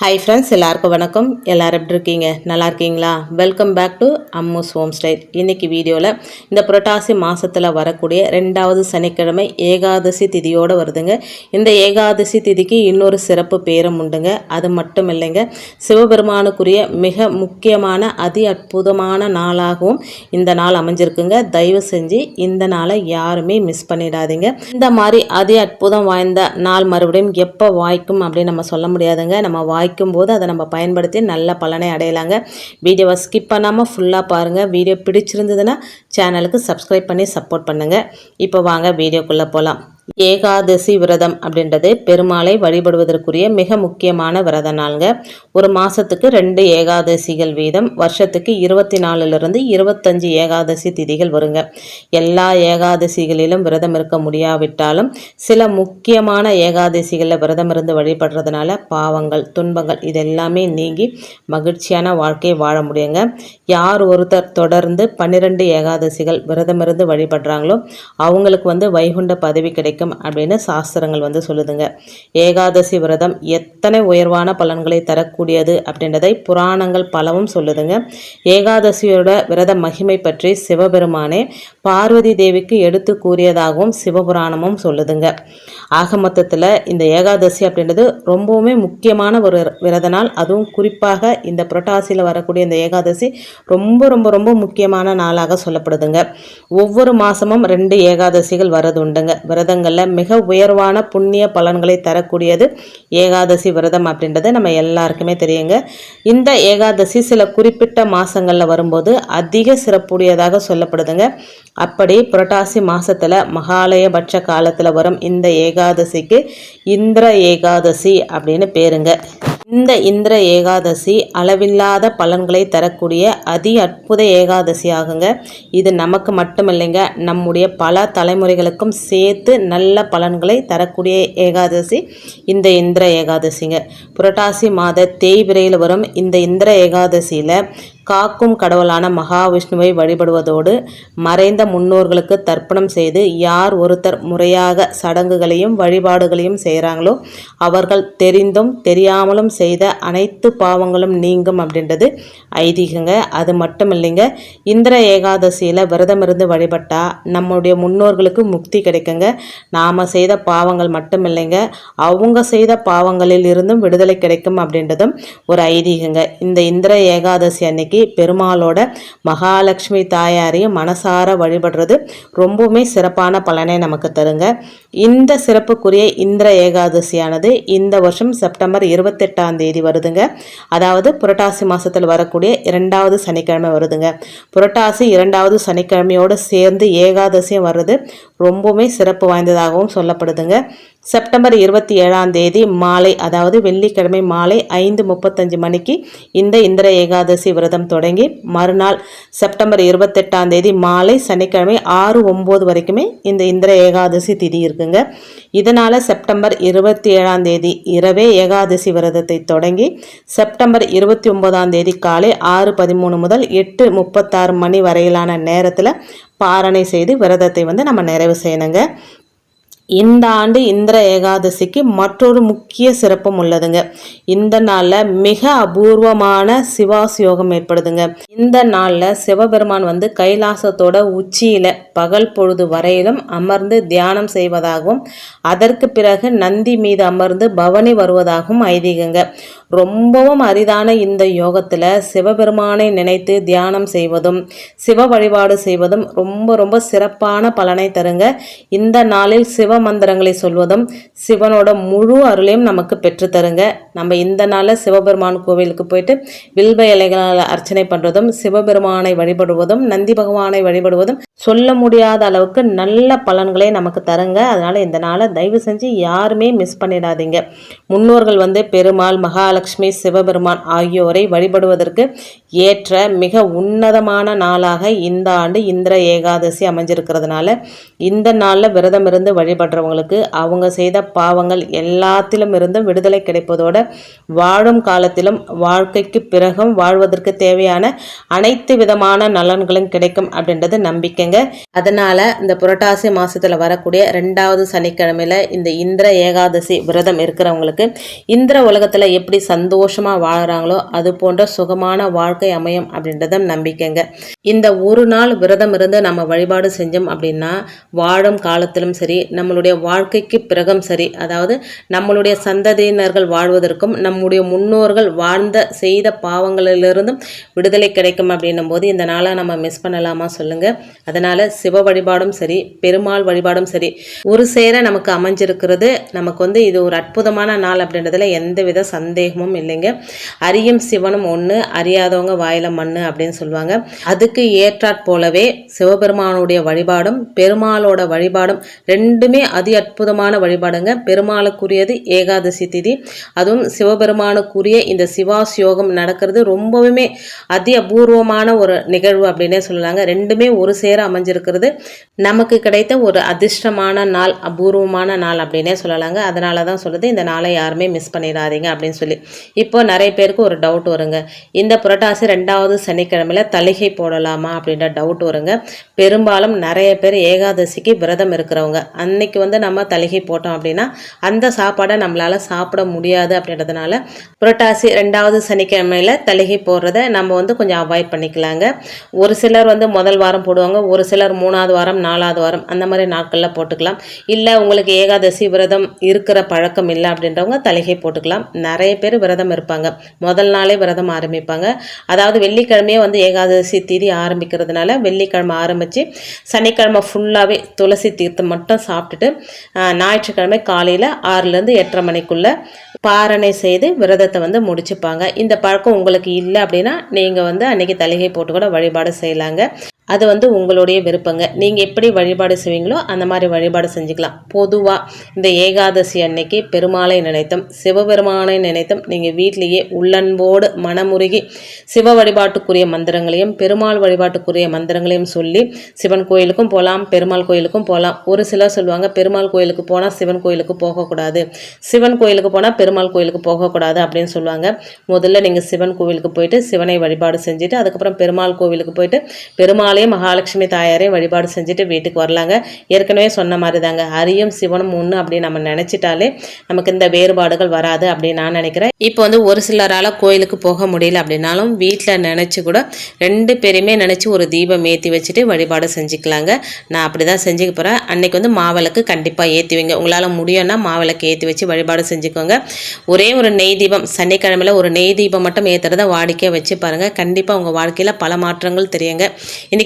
Hi friends எல்லாருக்கும் வணக்கம். எல்லாரும் எப்படி இருக்கீங்க? நல்லா இருக்கீங்களா? Welcome back to Ammu's home style இன்றைக்கி வீடியோவில் இந்த புரட்டாசி மாதத்தில் வரக்கூடிய ரெண்டாவது சனிக்கிழமை ஏகாதசி திதியோடு வருதுங்க. இந்த ஏகாதசி திதிக்கு இன்னொரு சிறப்பு பேரும் உண்டுங்க. அது மட்டும் இல்லைங்க. சிவபெருமானுக்குரிய மிக முக்கியமான அதி அற்புதமான நாளாகவும் இந்த நாள் அமைஞ்சிருக்குங்க. தயவு செஞ்சு இந்த நாளை யாருமே மிஸ் பண்ணிடாதீங்க. இந்த மாதிரி அதி அற்புதம் வாய்ந்த நாள் மறுபடியும் எப்போ வாய்க்கும் அப்படின்னு நம்ம சொல்ல முடியாதுங்க. நம்ம வாய் வாய்க்கும் போது அதை நம்ம பயன்படுத்தி நல்ல பலனை அடையலாங்க. வீடியோவை ஸ்கிப் பண்ணாமல் ஃபுல்லாக பாருங்கள் வீடியோ பிடிச்சிருந்ததுன்னா சேனலுக்கு சப்ஸ்கிரைப் பண்ணி சப்போர்ட் பண்ணுங்கள் இப்போ வாங்க வீடியோக்குள்ளே போகலாம் ஏகாதசி விரதம் அப்படின்றது பெருமாளை வழிபடுவதற்குரிய மிக முக்கியமான விரத நாளுங்க. ஒரு மாதத்துக்கு ரெண்டு ஏகாதசிகள் வீதம் வருஷத்துக்கு இருபத்தி நாலுலேருந்து இருபத்தஞ்சு ஏகாதசி திதிகள் வருங்க. எல்லா ஏகாதசிகளிலும் விரதம் இருக்க முடியாவிட்டாலும் சில முக்கியமான ஏகாதசிகளில் விரதம் இருந்து வழிபடுறதுனால பாவங்கள் துன்பங்கள் இதெல்லாமே நீங்கி மகிழ்ச்சியான வாழ்க்கையை வாழ முடியுங்க. யார் ஒருத்தர் தொடர்ந்து பன்னிரெண்டு ஏகாதசிகள் விரதம் இருந்து வழிபடுறாங்களோ அவங்களுக்கு வந்து வைகுண்ட பதவி கிடைக்கும். அப்படின்னு சாஸ்திரங்கள் வந்து சொல்லுதுங்க. ஏகாதசி விரதம் எத்தனை உயர்வான பலன்களை தரக்கூடியது அப்படின்றதை புராணங்கள் பலவும் சொல்லுதுங்க. ஏகாதசியோட விரத மகிமை பற்றி சிவபெருமானே பார்வதி தேவிக்கு எடுத்து கூறியதாகவும் சிவபுராணமும் சொல்லுதுங்க. ஆக மொத்தத்தில் இந்த ஏகாதசி அப்படின்றது ரொம்பவுமே முக்கியமான ஒரு விரத நாள் அதுவும் குறிப்பாக இந்த புரட்டாசியில் வரக்கூடிய இந்த ஏகாதசி ரொம்ப ரொம்ப ரொம்ப முக்கியமான நாளாக சொல்லப்படுதுங்க. ஒவ்வொரு மாதமும் ரெண்டு ஏகாதசிகள் வரது உண்டுங்க. விரதங்கள் விரதங்களில் மிக உயர்வான புண்ணிய பலன்களை தரக்கூடியது ஏகாதசி விரதம் அப்படின்றது நம்ம எல்லாருக்குமே தெரியுங்க. இந்த ஏகாதசி சில குறிப்பிட்ட மாதங்களில் வரும்போது அதிக சிறப்புடையதாக சொல்லப்படுதுங்க. அப்படி புரட்டாசி மாதத்தில் மகாலயபட்ச காலத்தில் வரும் இந்த ஏகாதசிக்கு இந்திர ஏகாதசி அப்படின்னு பேருங்க. இந்த இந்திர ஏகாதசி அளவில்லாத பலன்களை தரக்கூடிய அதி அற்புத ஏகாதசி ஆகுங்க. இது நமக்கு மட்டும் இல்லைங்க நம்முடைய பல தலைமுறைகளுக்கும் சேர்த்து நல்ல பலன்களை தரக்கூடிய ஏகாதசி இந்த இந்திர ஏகாதசிங்க. புரட்டாசி மாத தேய்பிரையில் வரும் இந்த இந்திர ஏகாதசியில் காக்கும் கடவுளான மகாவிஷ்ணுவை வழிபடுவதோடு மறைந்த முன்னோர்களுக்கு தர்ப்பணம் செய்து யார் ஒருத்தர் முறையாக சடங்குகளையும் வழிபாடுகளையும் செய்கிறாங்களோ அவர்கள் தெரிந்தும் தெரியாமலும் செய்த அனைத்து பாவங்களும் நீங்கும் அப்படின்றது ஐதீகங்க. அது மட்டும் இல்லைங்க இந்திர ஏகாதசியில் விரதம் இருந்து வழிபட்டால் நம்முடைய முன்னோர்களுக்கு முக்தி கிடைக்குங்க. நாம் செய்த பாவங்கள் மட்டும் இல்லைங்க அவங்க செய்த பாவங்களில் இருந்தும் விடுதலை கிடைக்கும் அப்படின்றதும் ஒரு ஐதீகங்க. இந்த இந்திர ஏகாதசி அன்னைக்கு பெருமாளோட மகாலட்சுமி தாயாரையும் மனசார வழிபடுறது ரொம்பவுமே சிறப்பான பலனை நமக்கு தருங்க. இந்த சிறப்புக்குரிய இந்திர ஏகாதசியானது இந்த வருஷம் செப்டம்பர் இருபத்தெட்டாம் தேதி வருதுங்க. அதாவது புரட்டாசி மாதத்தில் வரக்கூடிய இரண்டாவது சனிக்கிழமை வருதுங்க. புரட்டாசி இரண்டாவது சனிக்கிழமையோடு சேர்ந்து ஏகாதசியும் வர்றது ரொம்பவுமே சிறப்பு வாய்ந்ததாகவும் சொல்லப்படுதுங்க. செப்டம்பர் இருபத்தி ஏழாம் தேதி மாலை அதாவது வெள்ளிக்கிழமை மாலை ஐந்து முப்பத்தஞ்சு மணிக்கு இந்த இந்திர ஏகாதசி விரதம் தொடங்கி மறுநாள் செப்டம்பர் இருபத்தெட்டாம் தேதி மாலை சனிக்கிழமை ஆறு ஒம்பது வரைக்குமே இந்த இந்திர ஏகாதசி திதி இருக்குங்க. இதனால் செப்டம்பர் இருபத்தி ஏழாம் தேதி இரவே ஏகாதசி விரதத்தை தொடங்கி செப்டம்பர் இருபத்தி ஒன்பதாம் தேதி காலை ஆறு பதிமூணு முதல் எட்டு முப்பத்தாறு மணி வரையிலான நேரத்தில் பாரணை செய்து விரதத்தை வந்து நம்ம நிறைவு செய்யணுங்க. இந்த ஆண்டு இந்திர ஏகாதசிக்கு மற்றொரு முக்கிய சிறப்பும் உள்ளதுங்க. இந்த நாளில் மிக அபூர்வமான சிவாஸ் யோகம் ஏற்படுதுங்க. இந்த நாளில் சிவபெருமான் வந்து கைலாசத்தோட உச்சியில் பகல் பொழுது வரையிலும் அமர்ந்து தியானம் செய்வதாகவும் அதற்கு பிறகு நந்தி மீது அமர்ந்து பவனி வருவதாகவும் ஐதீகங்க. ரொம்பவும் அரிதான இந்த யோகத்தில் சிவபெருமானை நினைத்து தியானம் செய்வதும் சிவ வழிபாடு செய்வதும் ரொம்ப ரொம்ப சிறப்பான பலனை தருங்க. இந்த நாளில் சிவ மந்திரங்களை சொல்வதும் சிவனோட முழு அருளையும் நமக்கு பெற்று தருங்க. நம்ம இந்த நாளில் சிவபெருமான் கோவிலுக்கு போயிட்டு வில்வ இலைகளால் அர்ச்சனை பண்ணுறதும் சிவபெருமானை வழிபடுவதும் நந்தி பகவானை வழிபடுவதும் சொல்ல முடியாத அளவுக்கு நல்ல பலன்களை நமக்கு தருங்க. அதனால் இந்த நாளை தயவு செஞ்சு யாருமே மிஸ் பண்ணிடாதீங்க. முன்னோர்கள் வந்து பெருமாள் மகாலட்சுமி சிவபெருமான் ஆகியோரை வழிபடுவதற்கு ஏற்ற மிக உன்னதமான நாளாக இந்த ஆண்டு இந்திர ஏகாதசி அமைஞ்சிருக்கிறதுனால இந்த நாளில் விரதம் இருந்து வழிபடுறவங்களுக்கு அவங்க செய்த பாவங்கள் எல்லாத்திலும் இருந்தும் விடுதலை கிடைப்பதோடு வாழும் காலத்திலும் வாழ்க்கைக்கு பிறகும் வாழ்வதற்கு தேவையான அனைத்து விதமான நலன்களும் கிடைக்கும் அப்படின்றது நம்பிக்கைங்க. அதனால் இந்த புரட்டாசி மாதத்தில் வரக்கூடிய ரெண்டாவது சனிக்கிழமையில் இந்த இந்திர ஏகாதசி விரதம் இருக்கிறவங்களுக்கு இந்திர உலகத்தில் எப்படி சந்தோஷமாக வாழ்கிறாங்களோ அது போன்ற சுகமான வாழ்க்கை அமையும் அப்படின்றத நம்பிக்கைங்க. இந்த ஒரு நாள் விரதம் இருந்து நம்ம வழிபாடு செஞ்சோம் அப்படின்னா வாழும் காலத்திலும் சரி நம்மளுடைய வாழ்க்கைக்கு பிறகும் சரி அதாவது நம்மளுடைய சந்ததியினர்கள் வாழ்வதற்கும் நம்முடைய முன்னோர்கள் வாழ்ந்த செய்த பாவங்களிலிருந்தும் விடுதலை கிடைக்கும் அப்படின்னும் போது இந்த நாளை நம்ம மிஸ் பண்ணலாமா சொல்லுங்க. அதனால சிவ வழிபாடும் சரி பெருமாள் வழிபாடும் சரி ஒரு சேர நமக்கு அமைஞ்சிருக்கிறது. நமக்கு வந்து இது ஒரு அற்புதமான நாள் அப்படின்றதுல எந்தவித சந்தேகமும் இல்லைங்க. அரியும் சிவனும் ஒன்று அறியாதவங்க வாயில மண்ணு அப்படின்னு சொல்லுவாங்க. அதுக்கு ஏற்றாற் போலவே சிவபெருமானுடைய வழிபாடும் பெருமாளோட வழிபாடும் ரெண்டுமே அதி அற்புதமான வழிபாடுங்க. பெருமாளுக்குரியது ஏகாதசி திதி. அதுவும் சிவபெருமானுக்குரிய இந்த சிவாஸ் யோகம் நடக்கிறது ரொம்பவுமே அதி அபூர்வமான ஒரு நிகழ்வு அப்படின்னே சொல்லலாங்க. ரெண்டுமே ஒரு சேர அமைஞ்சிருக்கிறது. நமக்கு கிடைத்த ஒரு அதிர்ஷ்டமான நாள் அபூர்வமான நாள் அப்படின்னே சொல்லலாங்க. அதனால தான் சொல்லுது இந்த நாளை யாருமே மிஸ் பண்ணிடாதீங்க அப்படின்னு சொல்லி. இப்போ நிறைய பேருக்கு ஒரு டவுட் வருங்க. இந்த புரட்டாசி ரெண்டாவது சனிக்கிழமையில தலிகை போடலாமா அப்படின்ற டவுட் வருங்க. பெரும்பாலும் நிறைய பேர் ஏகாதசிக்கு விரதம் இருக்கிறவங்க. அன்னைக்கு வந்து நம்ம தலிகை போட்டோம் அப்படின்னா அந்த சாப்பாடை நம்மளால் சாப்பிட முடியாது அப்படின்றதுனால புரட்டாசி ரெண்டாவது சனிக்கிழமையில தலிகை போடுறத நம்ம வந்து கொஞ்சம் அவாய்ட் பண்ணிக்கலாங்க. ஒரு சிலர் வந்து முதல் வாரம் போடுவாங்க ஒரு சிலர் மூணாவது வாரம் நாலாவது வாரம் அந்த மாதிரி நாட்களில் போட்டுக்கலாம். இல்லை உங்களுக்கு ஏகாதசி விரதம் இருக்கிற பழக்கம் இல்லை அப்படின்றவங்க தலிகை போட்டுக்கலாம். நிறைய பேர் விரதம் இருப்பாங்க. முதல் நாளே விரதம் ஆரம்பிப்பாங்க. அதாவது வெள்ளிக்கிழமையே வந்து ஏகாதசி திதி ஆரம்பிக்கிறதுனால வெள்ளிக்கிழமை ஆரம்பித்து சனிக்கிழமை ஃபுல்லாகவே துளசி தீர்த்தம் மட்டும் சாப்பிட்டுட்டு ஞாயிற்றுக்கிழமை காலையில் ஆறுலேருந்து எட்டரை மணிக்குள்ளே பாரணை செய்து விரதத்தை வந்து முடிச்சுப்பாங்க. இந்த பழக்கம் உங்களுக்கு இல்லை அப்படின்னா நீங்கள் வந்து அன்றைக்கி தலிகை போட்டு கூட வழிபாடு செய்யலாங்க. அது வந்து உங்களுடைய விருப்பங்க. நீங்கள் எப்படி வழிபாடு செய்வீங்களோ அந்த மாதிரி வழிபாடு செஞ்சுக்கலாம். பொதுவாக இந்த ஏகாதசி அன்னைக்கு பெருமாளை நினைத்தும் சிவபெருமானை நினைத்தும். நீங்கள் வீட்டிலேயே உள்ளன்போடு மனமுருகி சிவ வழிபாட்டுக்குரிய மந்திரங்களையும் பெருமாள் வழிபாட்டுக்குரிய மந்திரங்களையும் சொல்லி சிவன் கோயிலுக்கும் போகலாம் பெருமாள் கோயிலுக்கும் போகலாம் ஒரு சிலர் சொல்லுவாங்க பெருமாள் கோயிலுக்கு போனால் சிவன் கோயிலுக்கு போகக்கூடாது. சிவன் கோயிலுக்கு போனால் பெருமாள் கோயிலுக்கு போகக்கூடாது அப்படின்னு சொல்லுவாங்க. முதல்ல நீங்கள் சிவன் கோவிலுக்கு போயிட்டு சிவனை வழிபாடு செஞ்சுட்டு அதுக்கப்புறம் பெருமாள் கோவிலுக்கு போயிட்டு பெருமாள் பெருமாளையும் மகாலட்சுமி தாயாரையும் வழிபாடு செஞ்சுட்டு வீட்டுக்கு வரலாங்க. ஏற்கனவே சொன்ன மாதிரி தாங்க அரியும் சிவனும் ஒன்று அப்படின்னு நம்ம நினச்சிட்டாலே நமக்கு இந்த வேறுபாடுகள் வராது அப்படின்னு நான் நினைக்கிறேன். இப்போ வந்து ஒரு சிலரால் கோயிலுக்கு போக முடியல அப்படின்னாலும் வீட்டில் நினச்சி கூட ரெண்டு பேருமே நினச்சி ஒரு தீபம் ஏற்றி வச்சுட்டு வழிபாடு செஞ்சுக்கலாங்க. நான் அப்படி தான் செஞ்சுக்க போகிறேன் அன்னைக்கு வந்து மாவிளக்கு கண்டிப்பாக ஏற்றுவீங்க உங்களால் முடியும்னா மாவிளக்கு ஏற்றி வச்சு வழிபாடு செஞ்சுக்கோங்க. ஒரே ஒரு நெய் தீபம் சனிக்கிழமையில ஒரு நெய் தீபம் மட்டும் ஏற்றுறத வாடிக்கையாக வச்சு பாருங்கள் கண்டிப்பாக உங்கள் வாழ்க்கையில் பல மாற்றங்கள் தெரியுங்க. இன்றைக்கி